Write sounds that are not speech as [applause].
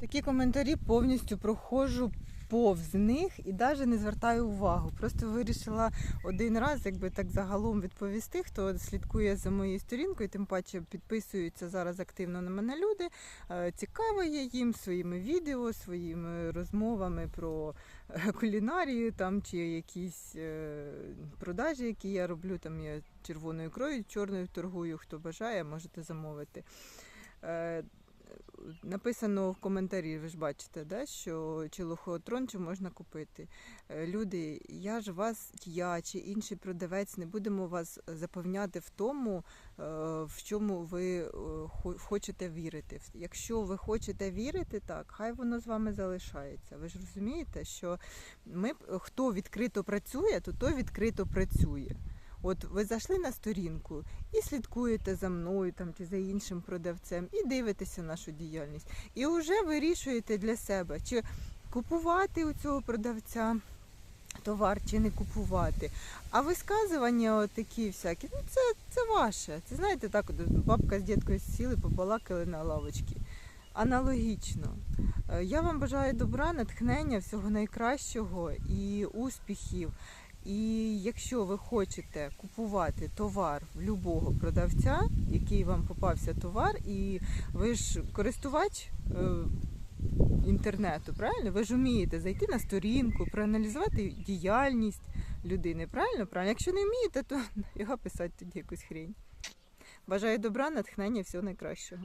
Такі коментарі повністю проходжу повз них і навіть не звертаю увагу. Просто вирішила один раз, якби так загалом відповісти, хто слідкує за моєю сторінкою, тим паче підписуються зараз активно на мене люди. Е, Цікаво є їм своїми відео, своїми розмовами про е, кулінарію там чи якісь е, продажі, які я роблю. Там я червоною ікрою, чорною торгую. Хто бажає, можете замовити. Написано в коментарі, ви ж бачите, да, що чи лохотрон чи можна купити. Е, Люди, я ж вас, я чи інший продавець, не будемо вас запевняти в тому, е, в чому ви е, хо- хочете вірити. Якщо ви хочете вірити, так, хай воно з вами залишається. Ви ж розумієте, що ми, хто відкрито працює, то той відкрито працює. От ви зайшли на сторінку і слідкуєте за мною там чи за іншим продавцем, і дивитеся нашу діяльність. І вже вирішуєте для себе, чи купувати у цього продавця товар, чи не купувати. А висказування такі всякі, ну це, це ваше. Це знаєте, так бабка з діткою сіли, побалакали на лавочці. Аналогічно. Е, Я вам бажаю добра, натхнення, всього найкращого і успіхів. І якщо ви хочете купувати товар в любого продавця, який вам попався товар, і ви ж користувач е, інтернету, правильно? Ви ж вмієте зайти на сторінку, проаналізувати діяльність людини, правильно? Правильно? Якщо не вмієте, то [laughs] його писати тоді якусь хрень. Бажаю добра, натхнення, всього найкращого.